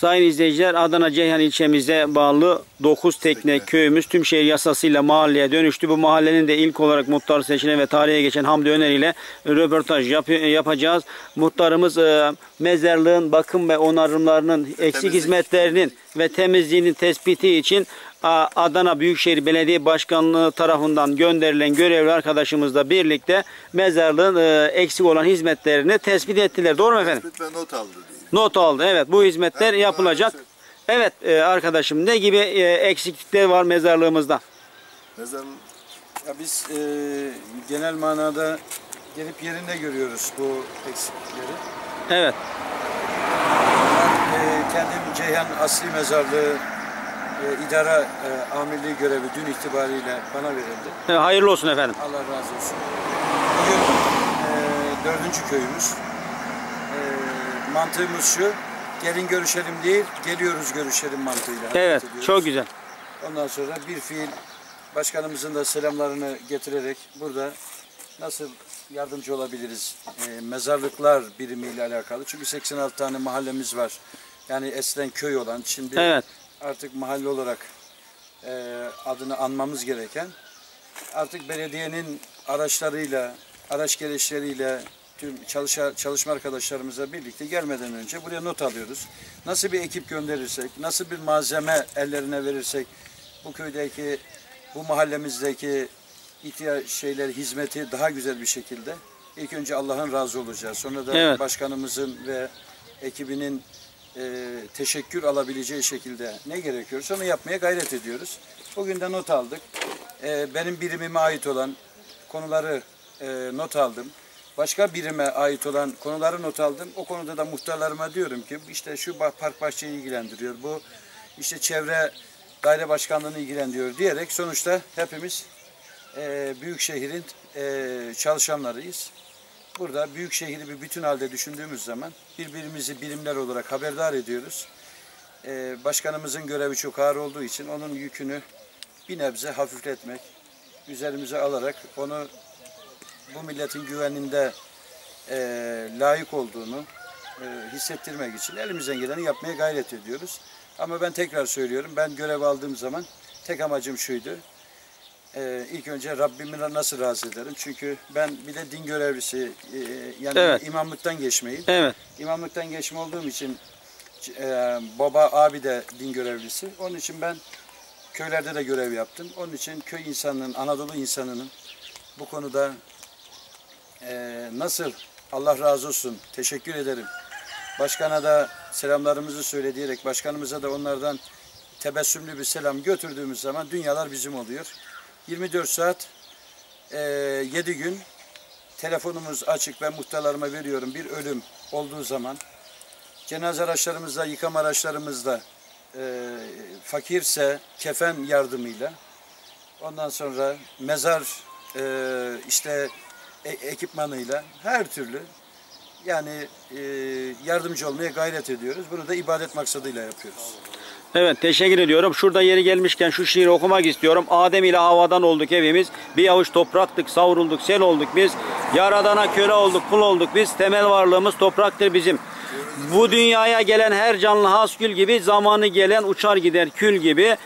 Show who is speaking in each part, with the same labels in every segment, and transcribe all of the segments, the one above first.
Speaker 1: Sayın izleyiciler Adana Ceyhan ilçemize bağlı 9 tekne köyümüz tüm şehir yasasıyla mahalleye dönüştü. Bu mahallenin de ilk olarak muhtar seçilen ve tarihe geçen Hamdi Öner ile röportaj yap- yapacağız. Muhtarımız e, mezarlığın bakım ve onarımlarının eksik hizmetlerinin ve temizliğinin tespiti için Adana Büyükşehir Belediye Başkanlığı tarafından gönderilen görevli arkadaşımızla birlikte mezarlığın e, eksik olan hizmetlerini tespit ettiler. Doğru mu efendim?
Speaker 2: Tespit ve not aldı diye.
Speaker 1: Not aldı. Evet bu hizmetler
Speaker 2: Evet,
Speaker 1: yapılacak. Evet e, arkadaşım ne gibi e, eksiklikler var mezarlığımızda?
Speaker 2: Mezar
Speaker 3: Ya biz e, genel manada gelip yerinde görüyoruz bu eksiklikleri.
Speaker 1: Evet.
Speaker 3: Ben e, kendim Ceyhan Asli Mezarlığı e, idara e, amirliği görevi dün itibariyle bana verildi.
Speaker 1: E, hayırlı olsun efendim.
Speaker 3: Allah razı olsun. Bugün e, dördüncü köyümüz. Mantığımız şu, gelin görüşelim değil, geliyoruz görüşelim mantığıyla.
Speaker 1: Evet
Speaker 3: ediyoruz.
Speaker 1: çok güzel.
Speaker 3: Ondan sonra bir fiil başkanımızın da selamlarını getirerek burada nasıl yardımcı olabiliriz e, mezarlıklar birimiyle alakalı. Çünkü 86 tane mahallemiz var. Yani eskiden köy olan şimdi
Speaker 1: Evet.
Speaker 3: artık mahalle olarak e, adını anmamız gereken artık belediyenin araçlarıyla, araç gereçleriyle tüm çalışa, çalışma arkadaşlarımızla birlikte gelmeden önce buraya not alıyoruz. Nasıl bir ekip gönderirsek, nasıl bir malzeme ellerine verirsek bu köydeki, bu mahallemizdeki ihtiyaç şeyler, hizmeti daha güzel bir şekilde ilk önce Allah'ın razı olacağız. Sonra da
Speaker 1: Evet.
Speaker 3: başkanımızın ve ekibinin e, teşekkür alabileceği şekilde ne gerekiyorsa onu yapmaya gayret ediyoruz. Bugün de not aldık. E, benim birimime ait olan konuları e, not aldım. Başka birime ait olan konuları not aldım. O konuda da muhtarlarıma diyorum ki işte şu park bahçeyi ilgilendiriyor. Bu işte çevre daire başkanlığını ilgilendiriyor diyerek sonuçta hepimiz e, büyük şehrin e, çalışanlarıyız. Burada büyük şehri bir bütün halde düşündüğümüz zaman birbirimizi birimler olarak haberdar ediyoruz. Ee, başkanımızın görevi çok ağır olduğu için onun yükünü bir nebze hafifletmek, üzerimize alarak onu bu milletin güveninde e, layık olduğunu e, hissettirmek için elimizden geleni yapmaya gayret ediyoruz. Ama ben tekrar söylüyorum, ben görev aldığım zaman tek amacım şuydu. Ee, ilk önce Rabbimi nasıl razı ederim? Çünkü ben bir de din görevlisi, e, yani
Speaker 1: Evet.
Speaker 3: imamlıktan geçmeyim.
Speaker 1: Evet.
Speaker 3: İmamlıktan geçme olduğum için e, baba, abi de din görevlisi. Onun için ben köylerde de görev yaptım. Onun için köy insanının, Anadolu insanının bu konuda e, nasıl Allah razı olsun, teşekkür ederim. Başkana da selamlarımızı söyle diyerek başkanımıza da onlardan tebessümlü bir selam götürdüğümüz zaman dünyalar bizim oluyor. 24 saat, e, 7 gün telefonumuz açık. Ben muhtarlarıma veriyorum bir ölüm olduğu zaman. Cenaze araçlarımızda, yıkama araçlarımızda e, fakirse kefen yardımıyla. Ondan sonra mezar e, işte e- ekipmanıyla her türlü yani e, yardımcı olmaya gayret ediyoruz. Bunu da ibadet maksadıyla yapıyoruz.
Speaker 1: Evet teşekkür ediyorum. Şurada yeri gelmişken şu şiiri okumak istiyorum. Adem ile havadan olduk evimiz. Bir avuç topraktık, savrulduk, sel olduk biz. Yaradana köle olduk, kul olduk biz. Temel varlığımız topraktır bizim. Bu dünyaya gelen her canlı hasgül gibi, zamanı gelen uçar gider kül gibi.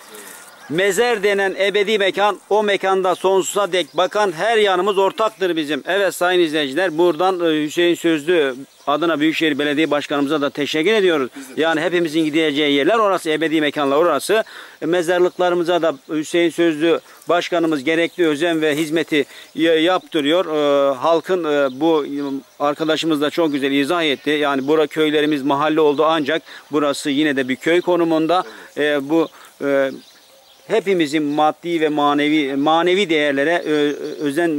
Speaker 1: Mezer denen ebedi mekan, o mekanda sonsuza dek bakan her yanımız ortaktır bizim. Evet sayın izleyiciler, buradan e, Hüseyin Sözlü Adana Büyükşehir Belediye Başkanımıza da teşekkür ediyoruz. Yani hepimizin gideceği yerler orası, ebedi mekanlar orası. E, Mezarlıklarımıza da Hüseyin Sözlü Başkanımız gerekli özen ve hizmeti y- yaptırıyor. E, halkın e, bu arkadaşımız da çok güzel izah etti. Yani bura köylerimiz mahalle oldu ancak burası yine de bir köy konumunda. E, bu e, hepimizin maddi ve manevi manevi değerlere özen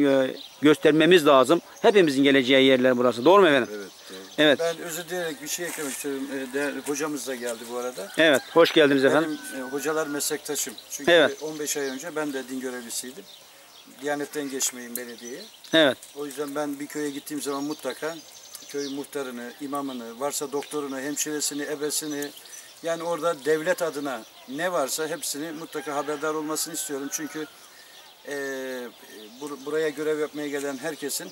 Speaker 1: göstermemiz lazım. Hepimizin geleceği yerler burası. Doğru mu efendim?
Speaker 2: evet. doğru.
Speaker 1: Evet.
Speaker 3: Ben özür dileyerek bir şey eklemek istiyorum. E, değerli hocamız da geldi bu arada.
Speaker 1: Evet. Hoş geldiniz efendim.
Speaker 3: Benim hocalar meslektaşım. Çünkü
Speaker 1: Evet.
Speaker 3: 15 ay önce ben de din görevlisiydim. Diyanetten geçmeyim belediyeye.
Speaker 1: Evet.
Speaker 3: O yüzden ben bir köye gittiğim zaman mutlaka köy muhtarını, imamını, varsa doktorunu, hemşiresini, ebesini yani orada devlet adına ne varsa hepsini mutlaka haberdar olmasını istiyorum. Çünkü e, bur- buraya görev yapmaya gelen herkesin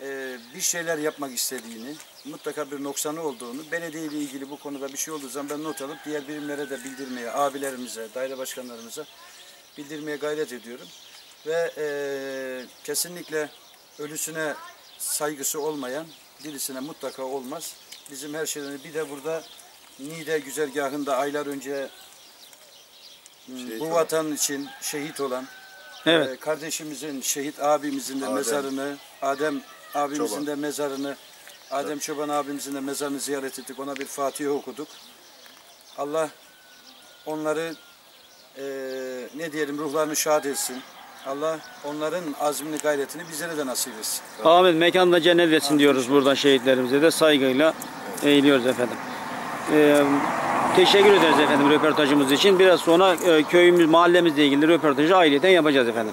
Speaker 3: e, bir şeyler yapmak istediğini, mutlaka bir noksanı olduğunu, belediye ile ilgili bu konuda bir şey olduğu zaman ben not alıp diğer birimlere de bildirmeye, abilerimize, daire başkanlarımıza bildirmeye gayret ediyorum. Ve e, kesinlikle ölüsüne saygısı olmayan dirisine mutlaka olmaz. Bizim her şeyden bir de burada Niğde güzergahında aylar önce bu vatan için şehit olan
Speaker 1: Evet.
Speaker 3: ee, kardeşimizin, şehit abimizin de
Speaker 2: Adem.
Speaker 3: mezarını, Adem abimizin
Speaker 2: Çoban.
Speaker 3: de mezarını, Adem Çoban abimizin de mezarını ziyaret ettik. Ona bir Fatiha okuduk. Allah onları eee, ne diyelim ruhlarını şad etsin. Allah onların azmini, gayretini bizlere de nasip etsin.
Speaker 1: Amin. Mekanında cennet etsin diyoruz buradan şehitlerimize de saygıyla eğiliyoruz efendim. Ee, teşekkür ederiz efendim röportajımız için. Biraz sonra e, köyümüz, mahallemizle ilgili röportajı ayrıyeten yapacağız efendim.